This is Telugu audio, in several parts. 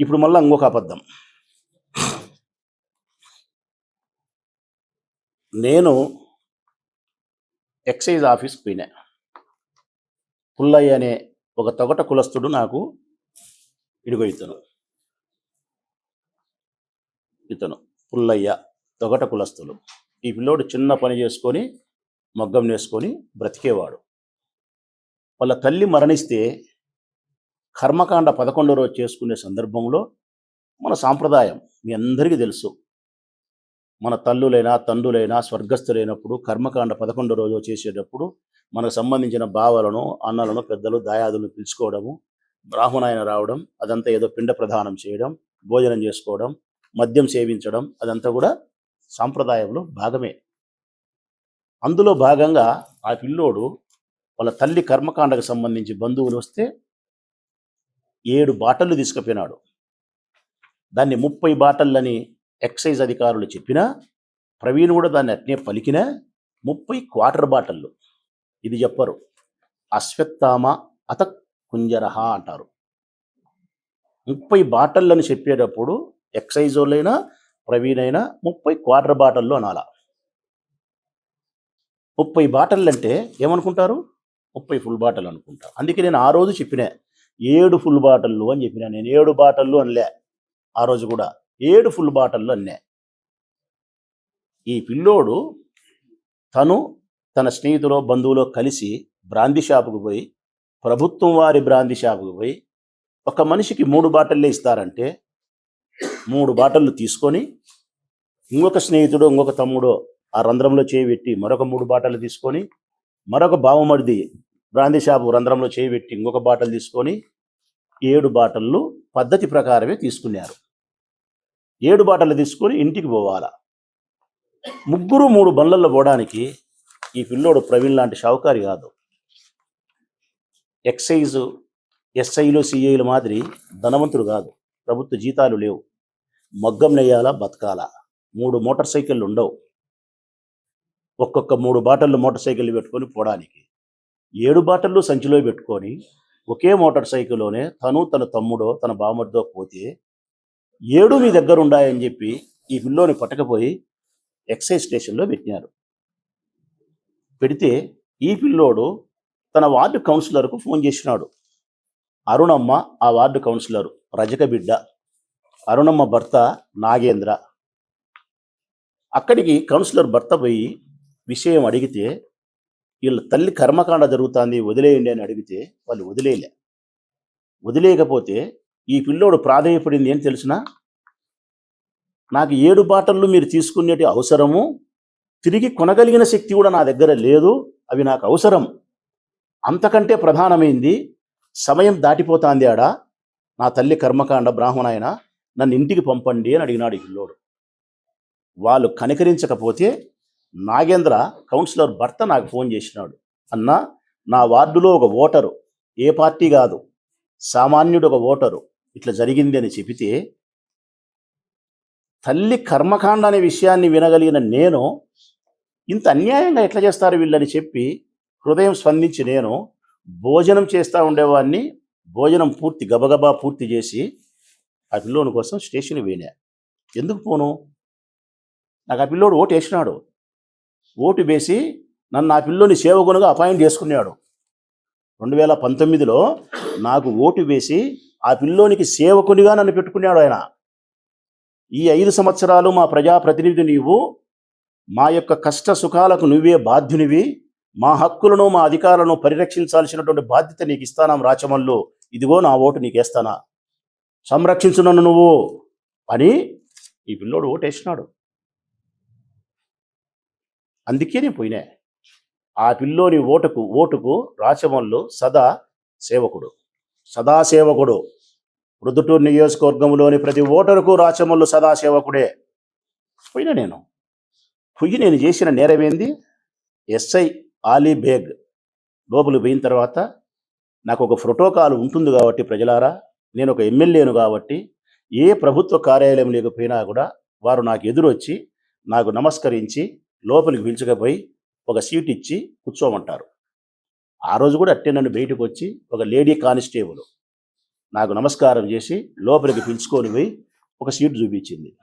ఇప్పుడు మళ్ళీ ఇంకొక అబద్ధం. నేను ఎక్సైజ్ ఆఫీస్కి పోయినా. పుల్లయ్య అనే ఒక తొగట కులస్తుడు నాకు ఇడిగో ఇతను ఇతను పుల్లయ్య తొగట కులస్తులు ఈ పిల్లోడు చిన్న పని చేసుకొని మగ్గం నేసుకొని బ్రతికేవాడు. వాళ్ళ తల్లి మరణిస్తే కర్మకాండ పదకొండో రోజు చేసుకునే సందర్భంలో మన సాంప్రదాయం మీ అందరికీ తెలుసు. మన తల్లులైనా తండ్రులైనా స్వర్గస్థులైనప్పుడు కర్మకాండ పదకొండో రోజు చేసేటప్పుడు మనకు సంబంధించిన బావలను అన్నలను పెద్దలు దాయాదులను పిలుచుకోవడము బ్రాహ్మణాయన రావడం అదంతా ఏదో పిండ ప్రదానం చేయడం భోజనం చేసుకోవడం మద్యం సేవించడం అదంతా కూడా సాంప్రదాయంలో భాగమే. అందులో భాగంగా ఆ పిల్లోడు వాళ్ళ తల్లి కర్మకాండకు సంబంధించి బంధువులు వస్తే ఏడు బాటలు తీసుకుపోయినాడు. దాన్ని ముప్పై బాటలని ఎక్సైజ్ అధికారులు చెప్పినా ప్రవీణ్ కూడా దాన్ని అట్నే పలికినా ముప్పై క్వార్టర్ బాటళ్ళు ఇది చెప్పరు. అశ్వత్థామ అత కుంజరహ అంటారు. ముప్పై బాటళ్ళని చెప్పేటప్పుడు ఎక్సైజ్ వాళ్ళైనా ప్రవీణ్ అయినా ముప్పై క్వార్టర్ బాటల్లో అనాల ముప్పై బాటళ్ళు అంటే ఏమనుకుంటారు? ముప్పై ఫుల్ బాటలు అనుకుంటారు అందుకే నేను ఆ రోజు చెప్పిన ఏడు ఫుల్ బాటళ్ళు అని చెప్పిన నేను ఏడు బాటళ్ళు అనలే. ఆ రోజు కూడా ఏడు ఫుల్ బాటళ్ళు అన్నే. ఈ పిల్లోడు తను తన స్నేహితులో బంధువులో కలిసి బ్రాందీ షాపుకు పోయి ప్రభుత్వం వారి బ్రాంది షాపుకు పోయి ఒక మనిషికి మూడు బాటల్లే ఇస్తారంటే మూడు బాటళ్ళు తీసుకొని ఇంకొక స్నేహితుడు ఇంకొక తమ్ముడు ఆ రంధ్రంలో చేయి పెట్టి మరొక మూడు బాటలు తీసుకొని మరొక బావమడిది బ్రాందీ షాపు రంధ్రంలో చేయి పెట్టి ఇంకొక బాటలు తీసుకొని ఏడు బాటళ్ళు పద్ధతి ప్రకారమే తీసుకున్నారు. ఏడు బాటలు తీసుకొని ఇంటికి పోవాలా? ముగ్గురు మూడు బండ్లలో పోవడానికి ఈ పిల్లోడు ప్రవీణ్ లాంటి షావుకారి కాదు. ఎక్సైజ్ ఎస్ఐలు సిఐలు మాదిరి ధనవంతుడు కాదు. ప్రభుత్వ జీతాలు లేవు. మగ్గం నెయ్యాలా బతకాలా? మూడు మోటార్ సైకిళ్ళు ఉండవు. ఒక్కొక్క మూడు బాటళ్ళు మోటార్ సైకిళ్ళు పెట్టుకొని పోవడానికి ఏడు బాటలు సంచిలో పెట్టుకొని ఒకే మోటార్ సైకిల్లోనే తను తన తమ్ముడో తన బామర్దో పోతే ఏడు మీ దగ్గర ఉండాయని చెప్పి ఈ పిల్లోని పట్టకపోయి ఎక్సైజ్ స్టేషన్లో పెట్టినారు. పెడితే ఈ పిల్లోడు తన వార్డు కౌన్సిలర్కు ఫోన్ చేసినాడు. అరుణమ్మ ఆ వార్డు కౌన్సిలర్ రజక బిడ్డ అరుణమ్మ భర్త నాగేంద్ర. అక్కడికి కౌన్సిలర్ భర్త పోయి విషయం అడిగితే వీళ్ళ తల్లి కర్మకాండ జరుగుతుంది వదిలేయండి అని అడిగితే వాళ్ళు వదిలేయలే వదిలేయకపోతే ఈ పిల్లోడు ప్రాధేయపడింది ఏం తెలిసిన? నాకు ఏడు బాటలు మీరు తీసుకునేటి అవసరము తిరిగి కొనగలిగిన శక్తి కూడా నా దగ్గర లేదు అవి నాకు అవసరం. అంతకంటే ప్రధానమైంది సమయం దాటిపోతాంది ఆడ నా తల్లి కర్మకాండ బ్రాహ్మణాయన నన్ను ఇంటికి పంపండి అని అడిగినాడు ఈ పిల్లోడు. వాళ్ళు కనికరించకపోతే నాగేంద్ర కౌన్సిలర్ భర్త నాకు ఫోన్ చేసినాడు. అన్న నా వార్డులో ఒక ఓటరు. ఏ పార్టీ కాదు. సామాన్యుడు ఒక ఓటరు. ఇట్లా జరిగింది అని చెబితే తల్లి కర్మకాండ అనే విషయాన్ని వినగలిగిన నేను ఇంత అన్యాయంగా ఎట్లా చేస్తారు వీళ్ళని చెప్పి హృదయం స్పందించి నేను భోజనం చేస్తూ ఉండేవాడిని. భోజనం పూర్తి గబగబా పూర్తి చేసి ఆ పిల్లోని కోసం స్టేషన్ పోయినా. ఎందుకు పోను? నాకు ఆ పిల్లోడు ఓటు వేసినాడు ఓటు వేసి నన్ను ఆ పిల్లోని సేవకునిగా అపాయింట్ చేసుకున్నాడు. రెండు వేల పంతొమ్మిదిలో నాకు ఓటు వేసి ఆ పిల్లోనికి సేవకునిగా నన్ను పెట్టుకున్నాడు ఆయన. ఈ ఐదు సంవత్సరాలు మా ప్రజాప్రతినిధి నీవు మా యొక్క కష్ట సుఖాలకు నువ్వే బాధ్యునివి మా హక్కులను మా అధికారాలను పరిరక్షించాల్సినటువంటి బాధ్యత నీకు ఇస్తానాం రాచమల్లు. ఇదిగో నా ఓటు నీకేస్తానా. సంరక్షించు నన్ను నువ్వు అని ఈ పిల్లోడు ఓటు వేసినాడు అందుకే నేను పోయినా. ఆ పిల్లోని ఓటుకు ఓటుకు రాచమల్లు సదా సేవకుడు. సదా సేవకుడు. రుదుటూరు నియోజకవర్గంలోని ప్రతి ఓటరుకు రాచమల్లు సదా సేవకుడే. పోయినా నేను. పొయ్యి నేను చేసిన నేరమేంది ఎస్ఐ ఆలీ బేగ్ లోపలికి పోయిన తర్వాత నాకు ఒక ప్రోటోకాల్ ఉంటుంది కాబట్టి ప్రజలారా నేను ఒక ఎమ్మెల్యేను కాబట్టి ఏ ప్రభుత్వ కార్యాలయం లేకపోయినా కూడా వారు నాకు ఎదురొచ్చి నాకు నమస్కరించి లోపలికి పిలుచుకపోయి ఒక సీట్ ఇచ్చి కూర్చోమంటారు. ఆ రోజు కూడా అట్టే నన్ను బయటకు వచ్చి ఒక లేడీ కానిస్టేబుల్ నాకు నమస్కారం చేసి లోపలికి పిలుచుకొని పోయి ఒక సీట్ చూపించింది.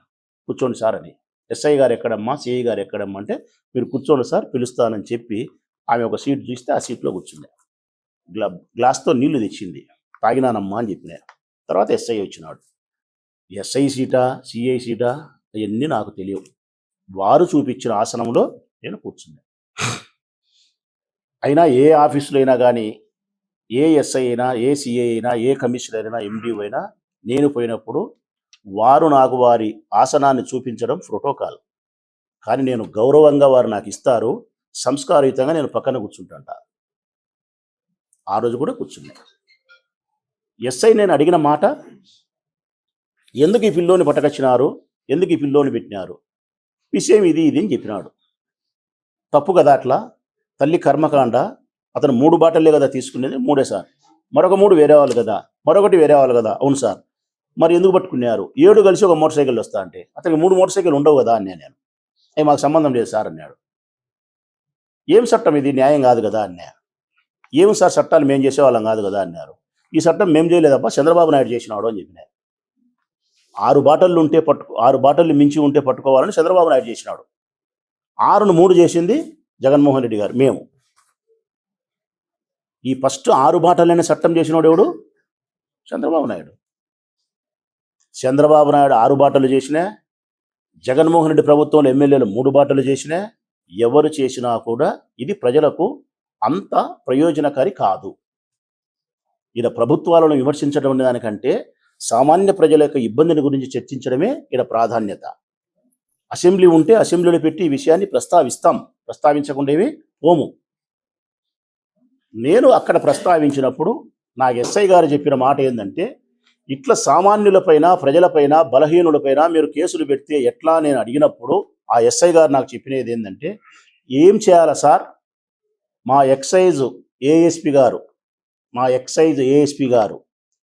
కూర్చోండి సార్ అని. ఎస్ఐ గారు ఎక్కడమ్మా? సిఐ గారు ఎక్కడమ్మా అంటే మీరు కూర్చోండి సార్ పిలుస్తానని చెప్పి ఆమె ఒక సీట్ చూస్తే ఆ సీట్లో కూర్చుంది. గ్లా గ్లాస్తో నీళ్ళు తెచ్చింది. తాగినానమ్మా అని చెప్పిన. తర్వాత ఎస్ఐ వచ్చినాడు. ఎస్ఐ సీటా సిఐ సీటా? అవన్నీ నాకు తెలియవు. వారు చూపించిన ఆసనంలో నేను కూర్చున్నాను అయినా ఏ ఆఫీసులో అయినా కానీ ఏ ఎస్ఐ అయినా ఏ సిఐ అయినా ఏ కమిషనర్ అయినా ఎండి అయినా నేను పోయినప్పుడు వారు నాకు వారి ఆసనాన్ని చూపించడం ప్రోటోకాల్. కానీ నేను గౌరవంగా వారు నాకు ఇస్తారు సంస్కారయుతంగా నేను పక్కన కూర్చుంటాంట. ఆ రోజు కూడా కూర్చున్నా. ఎస్ఐ నేను అడిగిన మాట ఎందుకు ఈ పిల్లోని పట్టకొచ్చినారు? ఎందుకు ఈ పిల్లోని పెట్టినారు? విషయం ఇది ఇది అని చెప్పినాడు. తప్పు కదా అట్లా? తల్లి కర్మకాండ అతను మూడు బాటలే కదా తీసుకునేది? మూడే సార్. మరొక మూడు వేరే వాళ్ళు కదా? మరొకటి వేరే వాళ్ళు కదా? అవును సార్. మరి ఎందుకు పట్టుకున్నారు? ఏడు కలిసి ఒక మోటార్ సైకిల్ వస్తా అంటే అతనికి మూడు మోటార్ సైకిల్ ఉండవు కదా? అన్నా నేను. అవి మాకు సంబంధం లేదు సార్ అన్నాడు. ఏం చట్టం ఇది? న్యాయం కాదు కదా? అన్నా. ఏం సార్ చట్టాలు మేము చేసేవాళ్ళం కాదు కదా? అన్నారు. ఈ చట్టం మేము చేయలేదబ్బా చంద్రబాబు నాయుడు చేసినాడు అని చెప్పినారు ఆరు బాటళ్ళు ఉంటే పట్టు ఆరు బాటళ్ళు మించి ఉంటే పట్టుకోవాలని చంద్రబాబు నాయుడు చేసినాడు. ఆరును మూడు చేసింది జగన్మోహన్ రెడ్డి గారు మేము. ఈ ఫస్ట్ ఆరు బాటలైన చట్టం చేసినాడు ఎవడు? చంద్రబాబు నాయుడు. చంద్రబాబు నాయుడు ఆరు బాటలు చేసినా జగన్మోహన్ రెడ్డి ప్రభుత్వంలో ఎమ్మెల్యేలు మూడు బాటలు చేసినా ఎవరు చేసినా కూడా ఇది ప్రజలకు అంత ప్రయోజనకారి కాదు. ఇలా ప్రభుత్వాలను విమర్శించడం దానికంటే సామాన్య ప్రజల యొక్క ఇబ్బందిని గురించి చర్చించడమే ఇక్కడ ప్రాధాన్యత. అసెంబ్లీ ఉంటే అసెంబ్లీలో పెట్టి ఈ విషయాన్ని ప్రస్తావిస్తాం. ప్రస్తావించకుండేవి ఓము నేను అక్కడ ప్రస్తావించినప్పుడు నా ఎస్ఐ గారు చెప్పిన మాట ఏంటంటే ఇట్లా సామాన్యులపైన ప్రజలపైన బలహీనులపైన మీరు కేసులు పెడితే ఎట్లా నేను అడిగినప్పుడు ఆ ఎస్ఐ గారు నాకు చెప్పినది ఏంటంటే ఏం చేయాలా సార్? మా ఎక్సైజ్ ఏఎస్పి గారు మా ఎక్సైజ్ ఏఎస్పి గారు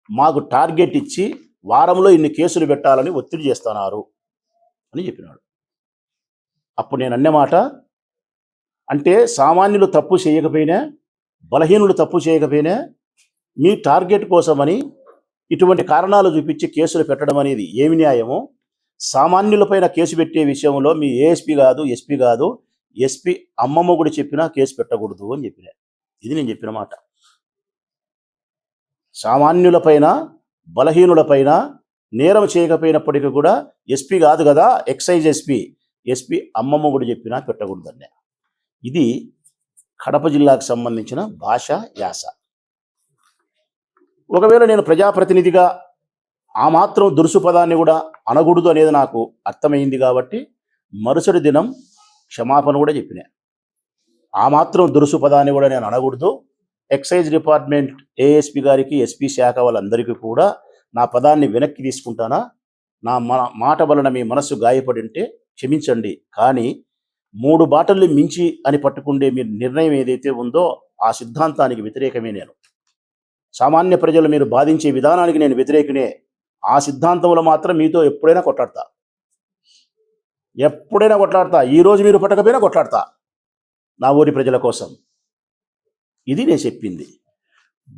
మాకు టార్గెట్ ఇచ్చి వారంలో ఇన్ని కేసులు పెట్టాలని ఒత్తిడి చేస్తున్నారు అని చెప్పినాడు. అప్పుడు నేను అన్నమాట అంటే సామాన్యులు తప్పు చేయకపోయినా బలహీనులు తప్పు చేయకపోయినా మీ టార్గెట్ కోసమని ఇటువంటి కారణాలు చూపించి కేసులు పెట్టడం అనేది ఏమి న్యాయమో సామాన్యులపైన కేసు పెట్టే విషయంలో మీ ఏఎస్పి కాదు ఎస్పీ కాదు ఎస్పీ అమ్మమ్మ కూడా చెప్పినా కేసు పెట్టకూడదు అని చెప్పిన. ఇది నేను చెప్పిన మాట. సామాన్యులపైన బలహీనులపైన నేరం చేయకపోయినప్పటికీ కూడా ఎస్పీ కాదు కదా ఎక్సైజ్ ఎస్పీ. ఎస్పీ అమ్మమ్మ కూడా చెప్పినా పెట్టకూడదన్నే ఇది కడప జిల్లాకు సంబంధించిన భాష యాస. ఒకవేళ నేను ప్రజాప్రతినిధిగా ఆ మాత్రం దురుసు పదాన్ని కూడా అనకూడదు అనేది నాకు అర్థమైంది కాబట్టి మరుసటి దినం క్షమాపణ కూడా చెప్పిన. ఆ మాత్రం దురుసు పదాన్ని కూడా నేను అనకూడదు. ఎక్సైజ్ డిపార్ట్మెంట్ ఏఎస్పి గారికి ఎస్పీ శాఖ వాళ్ళందరికీ కూడా నా పదాన్ని వెనక్కి తీసుకుంటానా? నా మన మాట వలన మీ మనస్సు గాయపడి ఉంటే క్షమించండి. కానీ మూడు బాటల్ని మించి అని పట్టుకుండే మీ నిర్ణయం ఏదైతే ఉందో ఆ సిద్ధాంతానికి వ్యతిరేకమే నేను. సామాన్య ప్రజలు మీరు బాధించే విధానానికి నేను వ్యతిరేకనే ఆ సిద్ధాంతంలో మాత్రం మీతో ఎప్పుడైనా కొట్లాడతా. ఎప్పుడైనా కొట్లాడతా. ఈరోజు మీరు పట్టకపోయినా కొట్లాడతా. నా ఊరి ప్రజల కోసం. ఇది నేను చెప్పింది.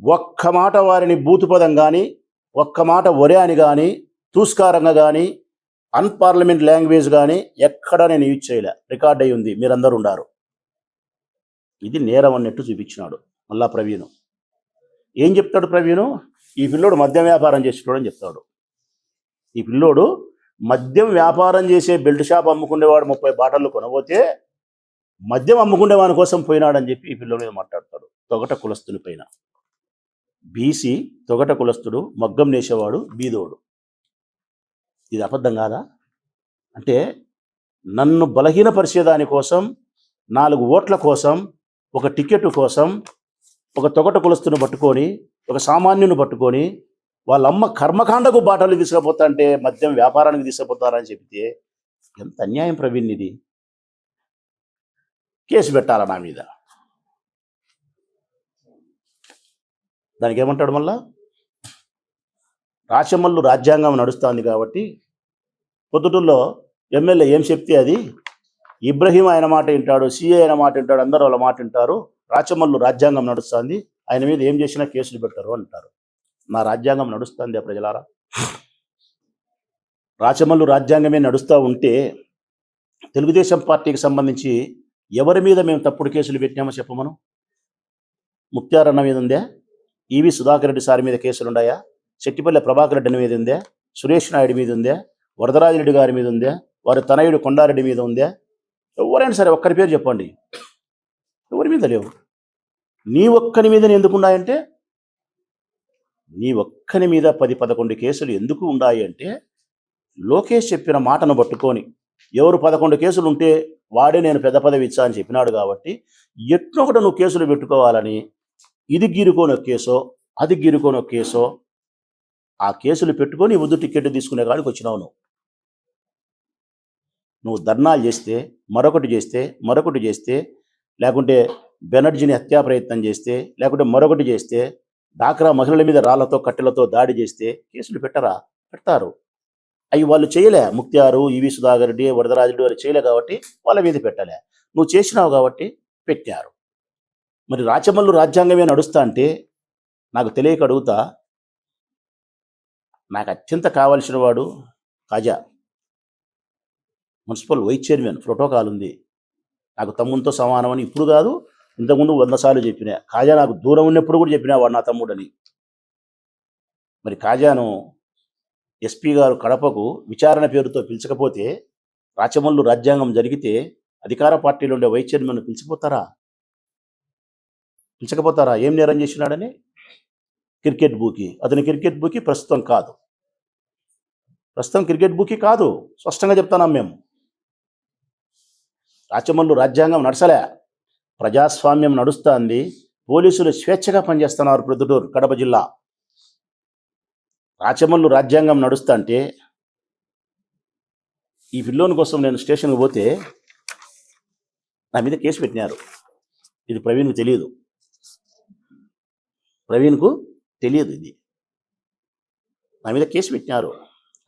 ఒక్క మాట వారిని బూతుపదం కానీ ఒక్క మాట ఒరే అని కానీ తూస్కారంగా కానీ అన్పార్లమెంట్ లాంగ్వేజ్ కానీ ఎక్కడ నేను యూజ్ చేయలే. రికార్డ్ అయి ఉంది. మీరందరూ ఉండారు. ఇది నేరం అన్నట్టు చూపించినాడు మళ్ళా ప్రవీణ్. ఏం చెప్తాడు ప్రవీణ్? ఈ పిల్లోడు మద్యం వ్యాపారం చేసేటోడు అని చెప్తాడు. ఈ పిల్లోడు మద్యం వ్యాపారం చేసే బెల్ట్ షాప్ అమ్ముకునేవాడు ముప్పై బాటలు కొనబోతే మద్యం అమ్ముకునే వాని కోసం పోయినాడని చెప్పి ఈ పిల్లోడు మీద మాట్లాడతాడు. తొగట కులస్తుని పైన. బీసీ తొగట కులస్తుడు మగ్గం నేసేవాడు బీదోడు. ఇది అబద్ధం కాదా? అంటే నన్ను బలహీనపరిచేదాని కోసం నాలుగు ఓట్ల కోసం ఒక టికెట్ కోసం ఒక తొగట కులస్తుని పట్టుకొని ఒక సామాన్యుని పట్టుకొని వాళ్ళ అమ్మ కర్మకాండకు బాటలు తీసుకుపోతా అంటే మద్యం వ్యాపారానికి తీసుకుపోతారని చెప్తే ఎంత అన్యాయం ప్రవీణ్ ఇది. కేసు పెట్టాలా నా మీద? దానికి ఏమంటాడు మళ్ళా? రాచమల్లు రాజ్యాంగం నడుస్తుంది కాబట్టి పొద్దుటూరులో ఎమ్మెల్యే ఏం చెప్తే అది? ఇబ్రహీం ఆయన మాట వింటాడు సిఏ ఆయన మాట వింటాడు అందరూ వాళ్ళ మాట వింటారు. రాచమల్లు రాజ్యాంగం నడుస్తుంది ఆయన మీద ఏం చేసినా కేసులు పెట్టారు అంటారు. నా రాజ్యాంగం నడుస్తుంది ప్రజలారా. రాచమల్లు రాజ్యాంగమే నడుస్తూ ఉంటే తెలుగుదేశం పార్టీకి సంబంధించి ఎవరి మీద మేము తప్పుడు కేసులు పెట్టామో చెప్పమను? ముక్త్యారన్న మీద ఉందే? ఈవి సుధాకర్ రెడ్డి సార్ మీద కేసులున్నాయా చెట్టిపల్లె ప్రభాకర్ రెడ్డి మీద ఉందే? సురేష్ నాయుడు మీద ఉందే? వరదరాజిరెడ్డి గారి మీద ఉందే? వారి తనయుడు కొండారెడ్డి మీద ఉందే? ఎవరైనా సరే ఒక్కరి పేరు చెప్పండి. ఎవరి మీద లేవు? నీ ఒక్కని మీద ఎందుకు ఉన్నాయంటే? నీ ఒక్కని మీద పది పదకొండు కేసులు ఎందుకు ఉన్నాయి అంటే లోకేష్ చెప్పిన మాటను పట్టుకొని ఎవరు పదకొండు కేసులు ఉంటే వాడే నేను పెద్ద పదవి ఇచ్చా అని చెప్పినాడు కాబట్టి ఎట్నొకటి నువ్వు కేసులు పెట్టుకోవాలని ఇది గీరుకోని ఒక కేసో అది గీరుకోని ఒక కేసో. ఆ కేసులు పెట్టుకొని వద్దు టికెట్ తీసుకునే కాడికి వచ్చినావు నువ్వు. నువ్వు ధర్నాలు చేస్తే మరొకటి చేస్తే మరొకటి చేస్తే లేకుంటే బెనర్జీని హత్యా ప్రయత్నం చేస్తే లేకుంటే మరొకటి చేస్తే డాక్రా మహిళల మీద రాళ్ళతో కట్టెలతో దాడి చేస్తే కేసులు పెట్టరా? పెడతారు. అవి వాళ్ళు చేయలే. ముక్త్యారు ఈవి సుధాకర్ రెడ్డి వరదరాజుడు వారు చేయలే కాబట్టి వాళ్ళ మీద పెట్టలే. నువ్వు చేసినావు కాబట్టి పెట్టారు. మరి రాచమల్లు రాజ్యాంగమే నడుస్తా అంటే నాకు తెలియక అడుగుతా నాకు అత్యంత కావాల్సిన వాడు Kaja. Municipal vice chairman protocol ఉంది. నాకు తమ్మునితో సమానం అని ఇప్పుడు కాదు ఇంతకుముందు వంద సార్లు చెప్పినా. కాజా నాకు దూరం ఉన్నప్పుడు కూడా చెప్పినా వాడు నా తమ్ముడని. మరి కాజాను ఎస్పీ గారు కడపకు విచారణ పేరుతో పిలిచకపోతే రాచమల్లు రాజ్యాంగం జరిగితే అధికార పార్టీలో ఉండే వైస్ చైర్మన్ పిలిచిపోతారా? పిలిచకపోతారా? ఏం నేరం చేసినాడని? Cricket bookie. అతని క్రికెట్ బూకి ప్రస్తుతం కాదు. ప్రస్తుతం క్రికెట్ బూకి కాదు. స్పష్టంగా చెప్తున్నాం మేము. రాచమల్లు రాజ్యాంగం నడసలే. ప్రజాస్వామ్యం నడుస్తుంది. పోలీసులు స్వేచ్ఛగా పనిచేస్తున్నారు ప్రొద్దుటూరు కడప జిల్లా. రాచమల్లు రాజ్యాంగం నడుస్తుంటే ఈ పిల్లోని కోసం నేను స్టేషన్కి పోతే నా మీద కేసు పెట్టినారు. ఇది ప్రవీణ్కు తెలియదు ప్రవీణ్కు తెలియదు ఇది. నా మీద కేసు పెట్టినారు.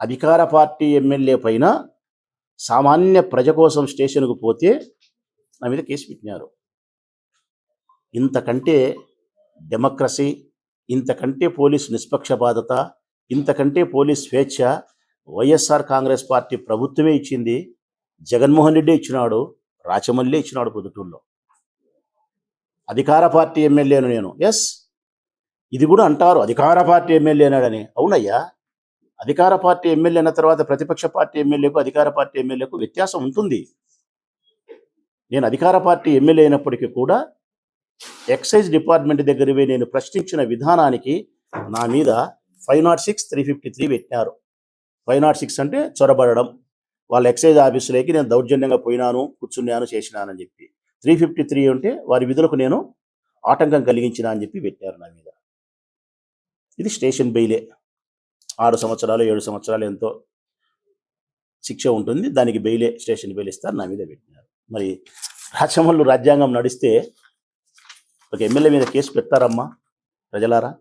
అధికార పార్టీ ఎమ్మెల్యే పైన సామాన్య ప్రజ కోసం స్టేషన్కు పోతే నా మీద కేసు పెట్టినారు. ఇంతకంటే డెమోక్రసీ ఇంతకంటే పోలీస్ నిష్పక్షపాతత ఇంతకంటే పోలీస్ స్వేచ్ఛ వైఎస్ఆర్ కాంగ్రెస్ పార్టీ ప్రభుత్వమే ఇచ్చింది. జగన్మోహన్ రెడ్డి ఇచ్చినాడు రాచమల్లి ఇచ్చినాడు పొద్దుటూరులో. అధికార పార్టీ ఎమ్మెల్యేను నేను. ఎస్? ఇది కూడా అంటారు అధికార పార్టీ ఎమ్మెల్యేనాడని అవునయ్యా అధికార పార్టీ ఎమ్మెల్యే అయిన తర్వాత ప్రతిపక్ష పార్టీ ఎమ్మెల్యేకు అధికార పార్టీ ఎమ్మెల్యేకు వ్యత్యాసం ఉంటుంది. నేను అధికార పార్టీ ఎమ్మెల్యే అయినప్పటికీ కూడా ఎక్సైజ్ డిపార్ట్మెంట్ దగ్గరవే నేను ప్రశ్నించిన విధానానికి నా మీద five nought six three fifty three పెట్టినారు. ఫైవ్ నాట్ సిక్స్ అంటే చొరబడడం. వాళ్ళ ఎక్సైజ్ ఆఫీసులోకి నేను దౌర్జన్యంగా పోయినాను కూర్చున్నాను చేసినానని చెప్పి. త్రీ ఫిఫ్టీ త్రీ ఉంటే వారి విధులకు నేను ఆటంకం కలిగించిన అని చెప్పి పెట్టారు నా మీద. ఇది స్టేషన్ బెయిలే. ఆరు సంవత్సరాలు ఏడు సంవత్సరాలు ఎంతో శిక్ష ఉంటుంది. దానికి బెయిలే స్టేషన్ బెయిల్ ఇస్తారు. నా మీద పెట్టినారు. మరి రాచమల్లు రాజ్యాంగం నడిస్తే ఒక ఎమ్మెల్యే మీద కేసు పెడతారమ్మా ప్రజలారా?